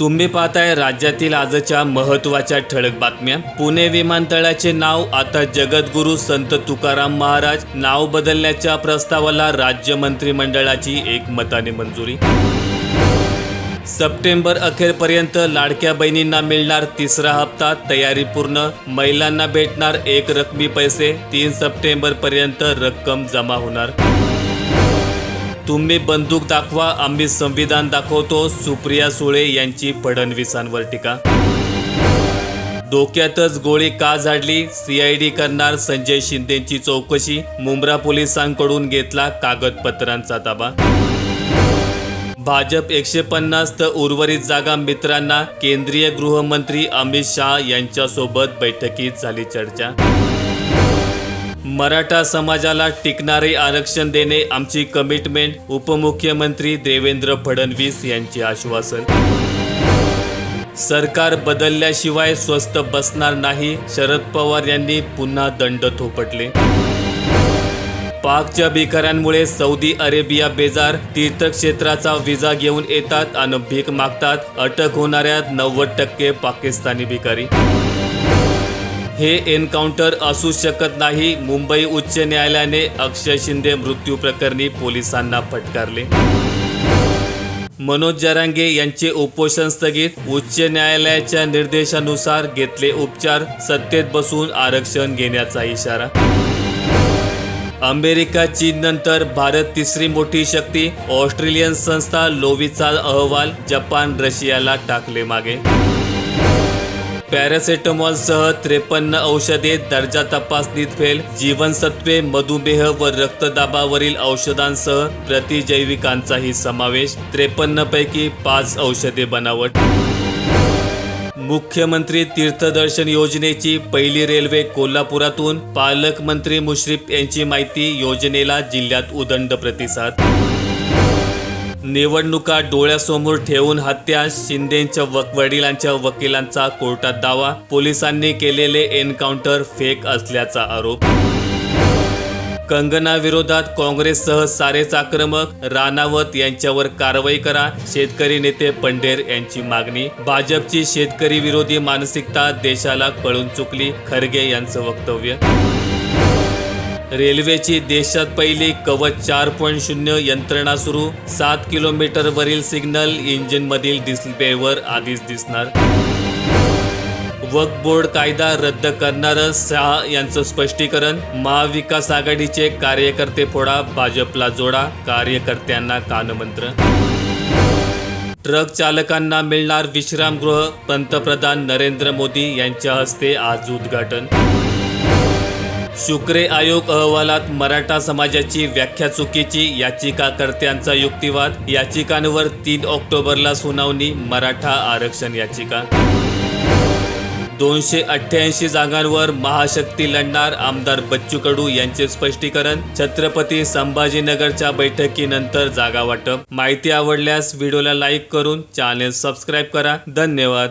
तुम्ही पाहताय राज्यातील आजच्या महत्त्वाच्या ठळक बातम्या. पुणे विमानतळाचे नाव आता जगद्गुरू संत तुकाराम महाराज. नाव बदलण्याच्या प्रस्तावाला राज्य मंत्रिमंडळाची एकमताने मंजुरी. सप्टेंबर अखेरपर्यंत लाडक्या बहिणींना मिळणार तिसरा हप्ता. तयारी पूर्ण. महिलांना भेटणार एक रकमी पैसे. तीन सप्टेंबर पर्यंत रक्कम जमा होणार. तुम्ही बंदूक दाखवा आम्ही संविधान दाखवतो. सुप्रिया सुळे यांची फडणवीसांवर टीका. डोक्यातच गोळी का झाडली? सीआयडी करणार संजय शिंदेची चौकशी. मुंब्रा पोलिसांकडून घेतला कागदपत्रांचा ताबा. भाजप एकशे पन्नास तर उर्वरित जागा मित्रांना केंद्रीय गृहमंत्री अमित शहा यांच्यासोबत बैठकीत झाली चर्चा. मराठा समाजाला टिकणारे आरक्षण देणे आमची कमिटमेंट उपमुख्यमंत्री देवेंद्र फडणवीस यांचे आश्वासन. सरकार बदलल्याशिवाय स्वस्त बसणार नाही शरद पवार यांनी पुन्हा दंड थोपटले. पाकच्या भिकाऱ्यांमुळे सौदी अरेबिया बेजार तीर्थक्षेत्राचा विजा घेऊन येतात आणि भीक मागतात अटक होणाऱ्या नव्वद टक्के पाकिस्तानी भिकारी. हे एन्काउंटर असू शकत नाही. मुंबई उच्च न्यायालयाने अक्षय शिंदे मृत्यू प्रकरणी पोलिसांना फटकारले. मनोज जरांगे यांचे उपोषण स्थगित. उच्च न्यायालयाच्या निर्देशानुसार घेतले उपचार. सत्तेत बसून आरक्षण घेण्याचा इशारा. अमेरिका चीन नंतर भारत तिसरी मोठी शक्ती. ऑस्ट्रेलियन संस्था लोवीचा अहवाल. जपान रशियाला टाकले मागे. पॅरासेटमॉलसह त्रेपन्न औषधे दर्जा तपासणीत फेल. जीवनसत्वे मधुमेह व रक्तदाबावरील औषधांसह प्रतिजैविकांचाही समावेश. त्रेपन्न पैकी पाच औषधे बनावट. मुख्यमंत्री तीर्थदर्शन योजनेची पहिली रेल्वे कोल्हापुरातून. पालकमंत्री मुश्रीफ यांची माहिती योजनेला जिल्ह्यात उदंड प्रतिसाद. निवडणुका डोळ्यासमोर ठेवून हत्या शिंदेच्या वक वडिलांच्या वकिलांचा कोर्टात दावा पोलिसांनी केलेले एन्काउंटर फेक असल्याचा आरोप. कंगना विरोधात काँग्रेससह सारेच आक्रमक राणावत यांच्यावर कारवाई करा शेतकरी नेते पंढेर यांची मागणी. भाजपची शेतकरी विरोधी मानसिकता देशाला कळून चुकली खरगे यांचं वक्तव्य. रेल्वेची देशात पहिली कवच चार पॉईंट शून्य यंत्रणा सुरू. सात किलोमीटरवरील सिग्नल इंजिनमधील डिस्प्लेवर आधीच दिसणार. वकबोर्ड बोर्ड कायदा रद्द करणारं शहा यांचं स्पष्टीकरण. महाविकास आघाडीचे कार्यकर्ते फोडा भाजपला जोडा कार्यकर्त्यांना कानमंत्र. ट्रक चालकांना मिळणार विश्रामगृह पंतप्रधान नरेंद्र मोदी यांच्या हस्ते आज उद्घाटन. शुक्रे आयोग अहवालात मराठा समाजाची व्याख्या चुकीची याचिकाकर्त्यांचा युक्तिवाद याचिकांवर तीन ऑक्टोबरला सुनावणी मराठा आरक्षण याचिका. दोनशे अठ्ठ्याऐंशी जागांवर महाशक्ती लढणार आमदार बच्चू कडू यांचे स्पष्टीकरण छत्रपती संभाजीनगरच्या बैठकीनंतर जागा वाटप. माहिती आवडल्यास व्हिडिओला लाईक करून चॅनेल सबस्क्राईब करा. धन्यवाद.